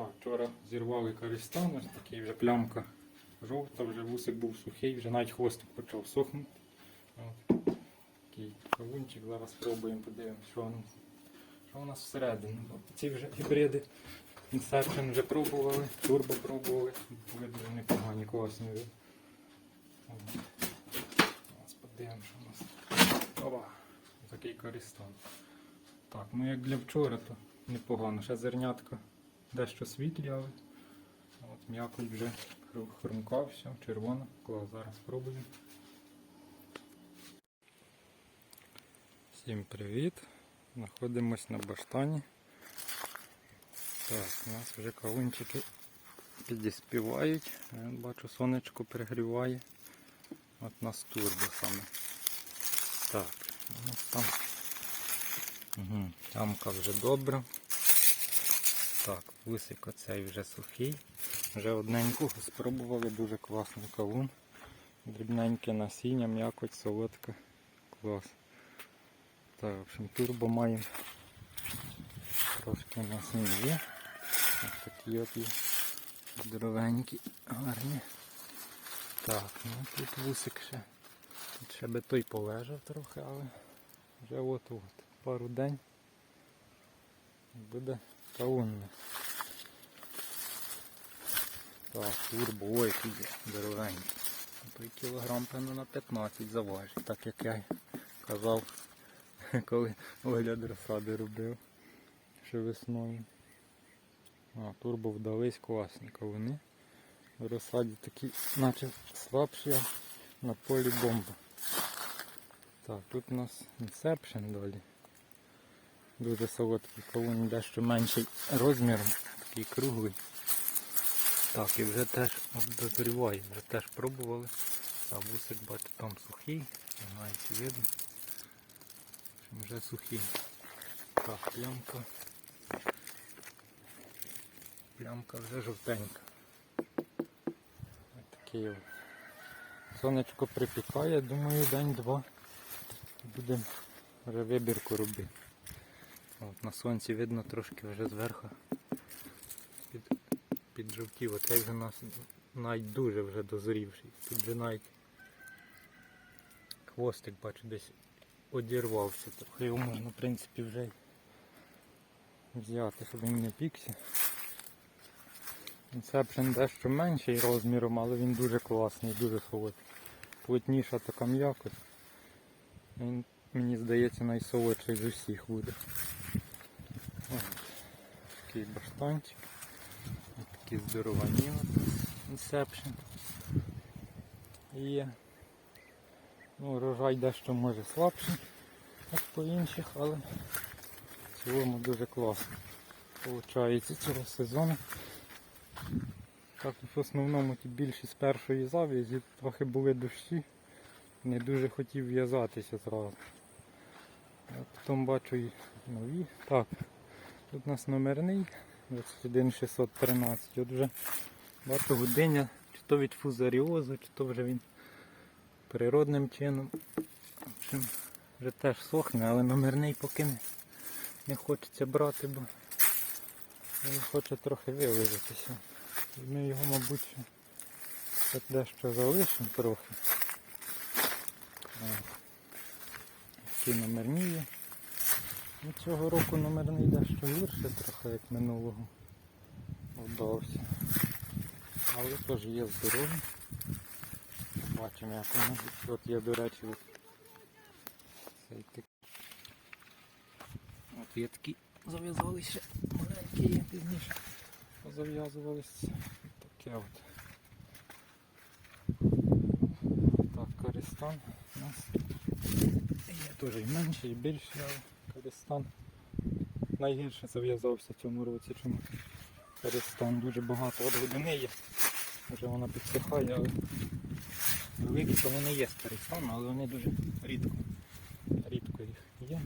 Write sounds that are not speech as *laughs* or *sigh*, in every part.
Так, вчора зірвали користан, ось такий вже плямка жовта, вже вусик був сухий, вже навіть хвостик почав сохнути. От. Такий кавунчик, зараз спробуємо подивимося, що, що у нас всередині. Ці вже гібриди Inception вже пробували, турбо пробували, були дуже непогані, класні. Зараз подивимося, що у нас. Опа, такий користан. Так, ну як для вчора, то непогано. Ще зернятка дещо світлі, але от м'якоть вже хру- хрумка, все, червона. Клас, зараз спробуємо. Всім привіт! Знаходимось на баштані. Так, у нас вже кавунчики підіспівають. Бачу, сонечко пригріває. От нас турбо саме. Так, нас там Угу. Ямка вже добра. Так, вусик оцей вже сухий. Вже одненького спробували, дуже класний кавун. Дрібненьке насіння, м'якоть, солодка. Клас. Так, в общем, турбо маємо трошки у нас він є. Ось такі от є. Здоровенькі, гарні. Так, ну тут вусик ще. Тут ще би той полежав трохи, але вже от-от пару день буде кавунне. Так, турбо, ой, який є. Той кілограм, певно, на 15 заважить, так як я казав, *laughs* коли огляд розсади робив ще весною. А, турбо вдались класні кавуни. В розсаді такі, наче слабші, на полі бомба. Так, тут у нас Inception далі. Дуже солодкий кавун, дещо менший розміром, такий круглий. Так, і вже теж дозріває, вже теж пробували. А вусик бачу там сухий, чи видно. Вже сухий. Так, плямка. Плямка вже жовтенька. Ось такий от. Сонечко припікає, думаю, день-два. Будемо вже вибірку робити. От, на сонці видно трошки вже зверху під, піджовтів. Оцей вже нас навіть дуже вже дозрівший. Тут вже навіть хвостик бачу десь одірвався. Трохи його можна в принципі вже взяти, щоб він не пікся. Інсепшн дещо менший розміром, але він дуже класний, дуже солодкий. Плотніша така м'якость. Він, мені здається, найсолодший з усіх буде. Ось такий баштанчик. Ось такі здоровані Inception. І ну, рожай дещо може слабший, як по інших, але в цілому дуже класно. Получається цього сезону. Так, в основному більшість першої завязі, трохи були дощі, не дуже хотів в'язатися зразу. Потім бачу і нові. Так, тут у нас номерний 21613. От вже бачу годиня, чи то від фузаріозу, чи то вже він природним чином. В общем, вже теж сохне, але номерний поки не, не хочеться брати, бо він хоче трохи вилежатися. І ми його, мабуть, так дещо залишимо трохи. Є. Ну, цього року номерний дещо гірше трохи, як минулого вдався. Але теж є здорові. Бачимо, як воно. От є, до речі, от цей. От є такі зав'язалися маленькі є пізніше. Зав'язувалися. Таке от. Так, користан у нас є теж і менший, і більший, але користан найгірше зав'язався в цьому році, чому користан дуже багато от години є. Вже вона підсихає, але великі то вони є з користану, але вони дуже рідко. Рідко їх є.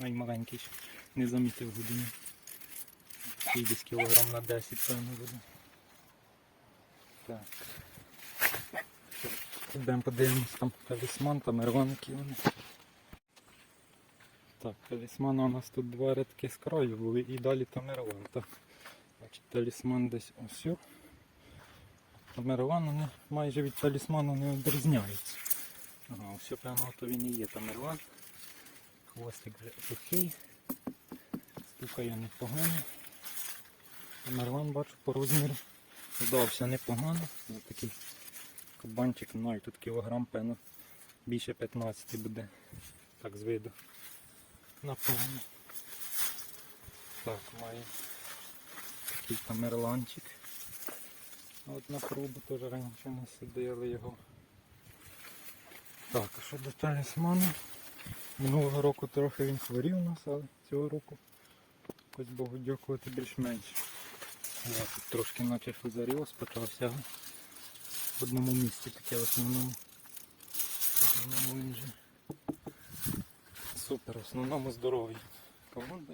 Наймаленький ще не замітив. Такий десь кілограм на 10, певно буде. Так. Підемо подивимось там талісман, там ерван, які вони. Так, талісмана у нас тут два рядки з краю були і далі Тамерлан. Так, значить, талісман десь ось. Тамерлан вони майже від талісману не відрізняються. Ага, ось певно, то він і є Тамерлан. Хвостик вже сухий. Стукає непогано. Тамерлан бачу по розміру. Вдався непогано. Ось такий кабанчик, ну і тут кілограм, певно, більше 15 буде. Так з виду. Напевно. Так, має такий камерланчик. От на пробу теж раніше не сидили його. Так, а що до талісману? Минулого року трохи він хворів у нас, але цього року хоч Богу дякувати більш-менш. Я тут трошки наче фузаріоз почався, в одному місці таке в основному. В основному він же супер, в основному здоровий. Команда.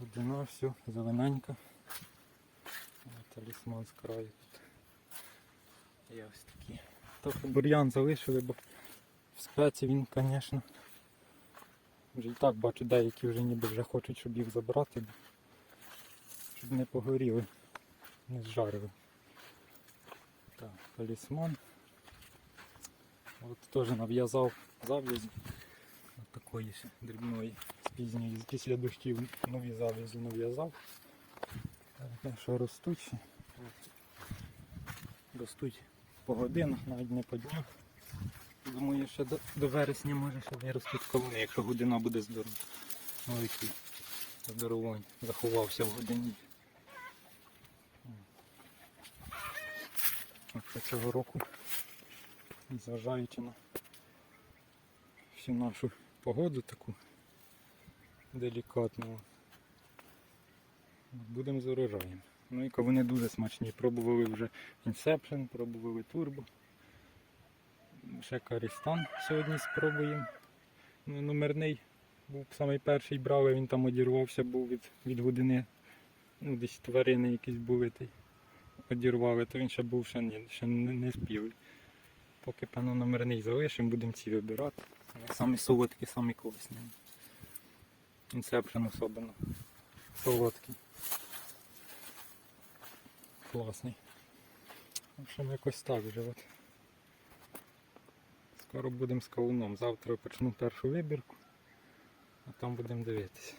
Година, все, зелененька. Талісман з краю тут. Є ось такі. Трохи бур'ян залишили, бо в спеці він, звісно. Вже і так бачу, деякі вже ніби вже хочуть, щоб їх забрати, щоб не погоріли, не зжарили. Талісман. От теж нав'язав зав'язі. Такої дрібної з пізньої, після дощів нові зав'язі нав'язав. Що ростуть Ростуть по годинах, навіть не по днях. Думаю, ще до, до вересня може ще виростуть колони, якщо година буде здорова. Ось здоровий, заховався в годині. От цього року, зважаючи на всю нашу погоду таку делікатну, будемо з урожаєм. Ну і вони дуже смачні. Пробували вже Inception, пробували Turbo. Ще Карістан сьогодні спробуємо. Ну, номерний був самий перший брав, він там одірвався, був від, від години. Ну, десь тварини якісь були, одірвали, то він ще був ще, ні, ще не, не спів. Поки певно номерний залишимо, будемо ці вибирати. Самі солодкі, самі класні. Інсепшн особливо. Солодкий. Класний. В общем, якось так вже. От. Скоро будемо з кавуном. Завтра почну першу вибірку, а там будемо дивитися.